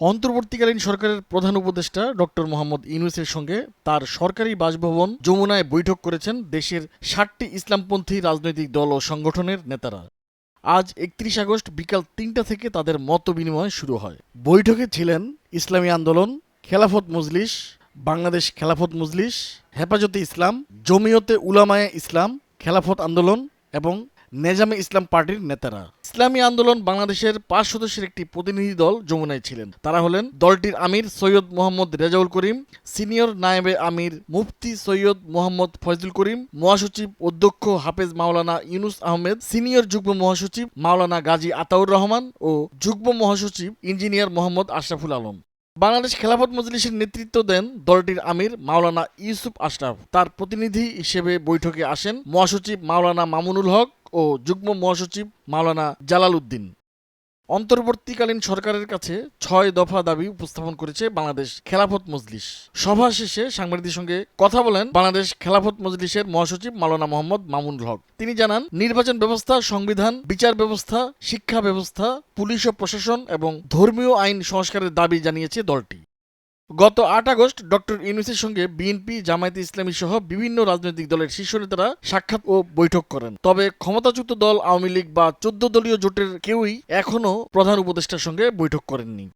অন্তর্বর্তীকালীন সরকারের প্রধান উপদেষ্টা ডক্টর মোহাম্মদ ইউনুসের সঙ্গে তার সরকারি বাসভবন যমুনায় বৈঠক করেছেন দেশের ষাটটি ইসলামপন্থী রাজনৈতিক দল ও সংগঠনের নেতারা। আজ একত্রিশ আগস্ট বিকাল তিনটা থেকে তাদের মত বিনিময় শুরু হয়। বৈঠকে ছিলেন ইসলামী আন্দোলন, খেলাফত মজলিস, বাংলাদেশ খেলাফত মজলিস, হেফাজতে ইসলাম, জমিয়তে উলামায়ে ইসলাম, খেলাফত আন্দোলন এবং নেজামে ইসলাম পার্টির নেতারা। ইসলামী আন্দোলন বাংলাদেশের পাঁচ সদস্যের একটি প্রতিনিধি দল যমুনায় ছিলেন। তারা হলেন দলটির আমির সৈয়দ মোহাম্মদ রেজাউল করিম, সিনিয়র নায়েবে আমির মুফতি সৈয়দ মোহাম্মদ ফয়জুল করিম, মহাসচিব অধ্যক্ষ হাফেজ মাওলানা ইউনুস আহমেদ, সিনিয়র যুগ্ম মহাসচিব মাওলানা গাজী আতাউর রহমান ও যুগ্ম মহাসচিব ইঞ্জিনিয়ার মোহাম্মদ আশরাফুল আলম। বাংলাদেশ খেলাফত মজলিসের নেতৃত্ব দেন দলটির আমির মাওলানা ইউসুফ আশরাফ। তার প্রতিনিধি হিসেবে বৈঠকে আসেন মহাসচিব মাওলানা মামুনুল হক ও যুগ্ম মহাসচিব মাওলানা জালাল উদ্দিন অন্তর্বর্তীকালীন সরকারের কাছে ছয় দফা দাবি উপস্থাপন করেছে বাংলাদেশ খেলাফত মজলিস। সভা শেষে সাংবাদিকদের সঙ্গে কথা বলেন বাংলাদেশ খেলাফত মজলিসের মহাসচিব মাওলানা মোহাম্মদ মামুনুল হক। তিনি জানান, নির্বাচন ব্যবস্থা, সংবিধান, বিচার ব্যবস্থা, শিক্ষা ব্যবস্থা, পুলিশ ও প্রশাসন এবং ধর্মীয় আইন সংস্কারের দাবি জানিয়েছে দলটি। গত আট আগস্ট ডক্টর ইউনুসের সঙ্গে বিএনপি, জামায়াতে ইসলামী সহ বিভিন্ন রাজনৈতিক দলের শীর্ষ নেতারা সাক্ষাৎ ও বৈঠক করেন। তবে ক্ষমতাচ্যুত দল, আওয়ামী লীগ বা চোদ্দ দলীয় জোটের কেউই এখনও প্রধান উপদেষ্টার সঙ্গে বৈঠক করেননি।